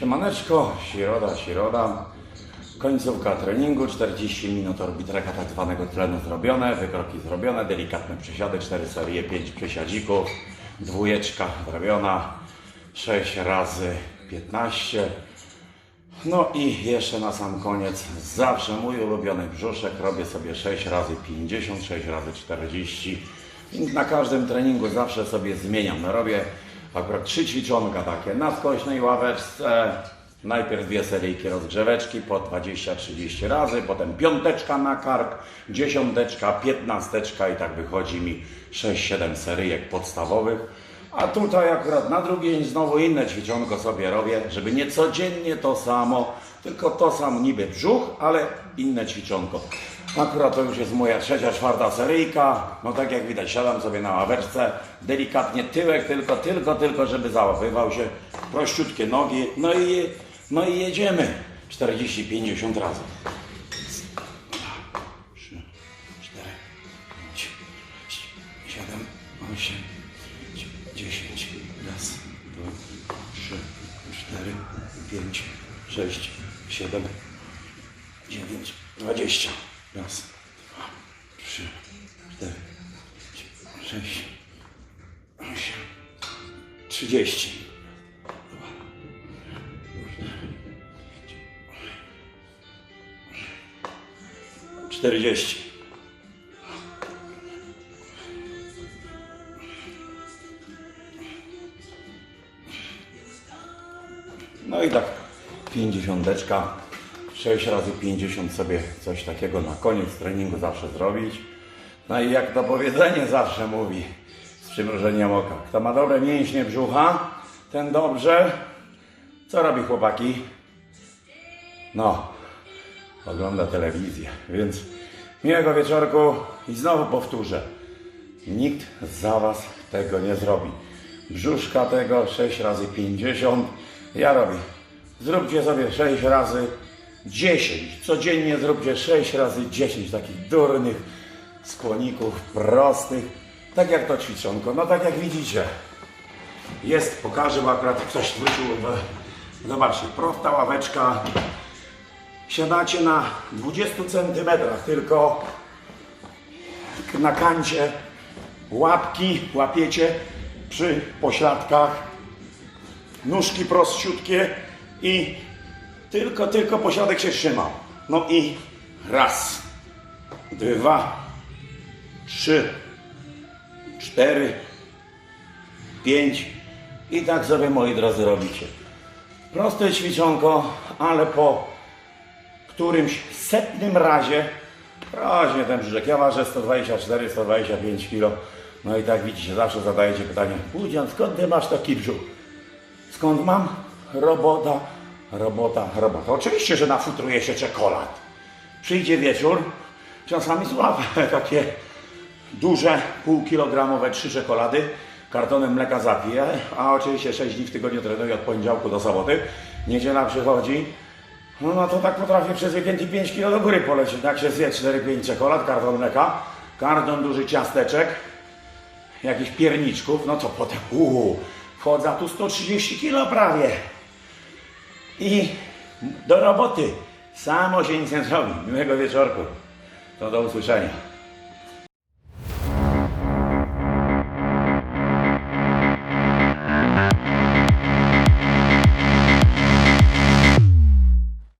Siemaneczko, środa, środa. Końcówka treningu, 40 minut orbitreka tak zwanego tlenu zrobione, wykroki zrobione, delikatne przesiady, 4 serie, 5 przesiadzików, dwójeczka zrobiona, 6 razy 15. No i jeszcze na sam koniec, zawsze mój ulubiony brzuszek, robię sobie 6 razy 50, 6 razy 40. I na każdym treningu zawsze sobie zmieniam. Robię akurat trzy ćwiczonka takie na skośnej ławeczce. Najpierw dwie seryjki rozgrzeweczki po 20-30 razy, potem piąteczka na kark, dziesiąteczka, piętnasteczka i tak wychodzi mi 6-7 seryjek podstawowych. A tutaj akurat na drugi dzień znowu inne ćwiczonko sobie robię, żeby nie codziennie to samo, tylko to samo niby brzuch, ale inne ćwiczonko. Akurat to już jest moja trzecia, czwarta seryjka. No tak jak widać, siadam sobie na ławeczce, delikatnie tyłek, tylko, tylko, tylko, żeby załapywał się, prościutkie nogi, no i, no i jedziemy 40-50 razy. Trzy, cztery, pięć, sześć, siedem, osiem, dziesięć. Raz, dwa, trzy, cztery, pięć, sześć, siedem, dziewięć, dwadzieścia. Raz, dwa, trzy, cztery, sześć, osiem, trzydzieści. Dwa, Czterdzieści. No i tak, pięćdziesiąteczka, 6 razy 50 sobie coś takiego na koniec treningu zawsze zrobić. No i jak to powiedzenie zawsze mówi, z przymrużeniem oka. Kto ma dobre mięśnie brzucha, ten dobrze. Co robi chłopaki? No, ogląda telewizję, więc miłego wieczorku i znowu powtórzę. Nikt za Was tego nie zrobi. Brzuszka tego 6 razy 50 ja robię. Zróbcie sobie 6 razy 10. Codziennie zróbcie 6 razy 10 takich durnych skłoników prostych. Tak jak to ćwiczonko. No tak jak widzicie. Jest, pokażę, bo akurat ktoś wrócił. Zobaczcie, prosta ławeczka. Siadacie na 20 centymetrach tylko na kancie łapki łapiecie przy pośladkach, nóżki prościutkie i tylko, tylko pośladek się trzymał. No i raz, dwa, trzy, cztery, pięć i tak sobie moi drodzy robicie. Proste ćwiczonko, ale po którymś setnym razie rośnie ten brzuszek. Ja ważę 124-125 kg. No i tak widzicie, zawsze zadajecie pytanie, Budzian, skąd ty masz taki brzuch? Skąd mam? Robota, robota, robota. Oczywiście, że nafutruje się czekolad. Przyjdzie wieczór, czasami słabe, takie duże, półkilogramowe, trzy czekolady, kartonem mleka zapiję, a oczywiście 6 dni w tygodniu trenuję od poniedziałku do soboty. Niedziela przychodzi, no, no to tak potrafię przez weekend i 5 kg do góry polecieć. Jak się zje 4-5 czekolad, karton mleka, karton duży ciasteczek, jakichś pierniczków, no to potem uuu, wchodzę tu 130 kg prawie. I do roboty. Samo się nic nie zrobi. Miłego wieczorku. To do usłyszenia.